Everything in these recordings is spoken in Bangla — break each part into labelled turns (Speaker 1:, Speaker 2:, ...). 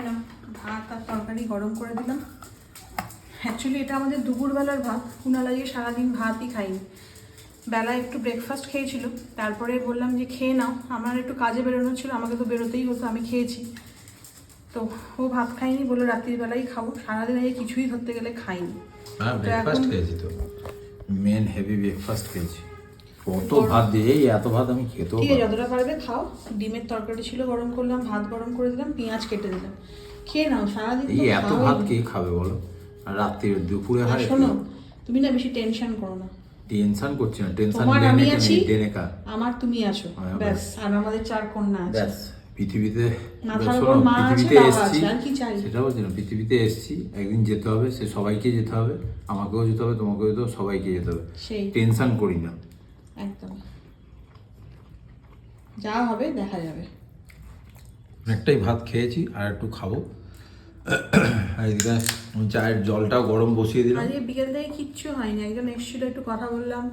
Speaker 1: এলাম ভাত আর তরকারি গরম করে দিলাম। অ্যাকচুয়ালি এটা আমাদের দুপুরবেলার ভাত। কুনাল আজকে সারাদিন ভাতই খাইনি বেলা একটু ব্রেকফাস্ট খেয়েছিল। তারপরে বললাম যে খেয়ে নাও। আমার একটু কাজে বেরোনো ছিল। আমাকে তো বেরোতেই হতো। আমি খেয়েছি। তো ও ভাত খাইনি বলে রাত্রির বেলাই খাব। সারাদিন আগে কিছুই ধরতে গেলে খাইনি
Speaker 2: হ্যাঁ ব্রেকফাস্ট খেয়েছি তো। মেন হেভি ব্রেকফাস্ট খেয়েছি। কত ভাত দিয়ে এত ভাত আমি খেতেও
Speaker 1: ঠিক আছে যতটা পারবে খাও। ডিমের তরকারি ছিল গরম করলাম ভাত গরম করে দিলাম পেঁয়াজ কেটে দিলাম। খেয়ে নাও সারাদিন
Speaker 2: এই এত ভাত কে খাবে বলো? দুপুরে হয়
Speaker 1: শোনো তুমি না বেশি টেনশন করো না।
Speaker 2: টেনশন করছি না টেনশন
Speaker 1: আমি আছি আমার তুমি আছো।
Speaker 2: হ্যাঁ,
Speaker 1: ব্যাস। আর আমাদের চার কন্যা আছে।
Speaker 2: ব্যাস পৃথিবীতে পৃথিবীতে এসছি।
Speaker 1: আছে, আর
Speaker 2: সেটা বলছি না পৃথিবীতে এসছি একদিন যেতে হবে সে সবাইকে যেতে হবে আমাকেও যেতে হবে তোমাকেও যেতে হবে সবাইকে যেতে হবে। টেনশন করি না।
Speaker 1: একদম। যা হবে দেখা যাবে।
Speaker 2: একটাই ভাত খেয়েছি আর একটু খাব। এদিকে চায়ের জলটাও গরম বসিয়ে দিলাম।
Speaker 1: আজকে বিকেল থেকে কিচ্ছু হয়নি। একজন এসেছিল একটু কথা বললাম।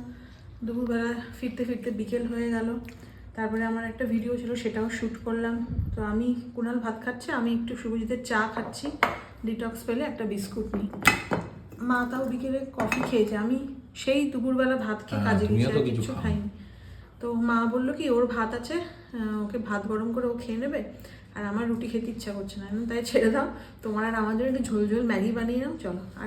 Speaker 1: দুপুরবেলা ফিরতে ফিরতে বিকেল হয়ে গেল। তারপরে আমার একটা ভিডিও ছিল সেটাও শ্যুট করলাম। তো আমি কুণাল ভাত খাচ্ছে আমি একটু শুভজিতের চা খাচ্ছি। ডিটক্স পেলে একটা বিস্কুট নিই। মা তাও বিকেলে কফি খেয়েছে। আমি সেই দুপুরবেলা ভাত খেয়ে
Speaker 2: হ্যাঁ,
Speaker 1: কাজে গেছে
Speaker 2: কিছু
Speaker 1: কিচ্ছু খাইনি। তো মা বলল কি ওর ভাত আছে ওকে ভাত গরম করে ও খেয়ে নেবে আর আমার রুটি খেতে ইচ্ছা করছে না। তাই ছেড়ে দাও তোমার আর আমার জন্য একটু ঝোল ঝোল ম্যাগি বানিয়ে নাও চলো আর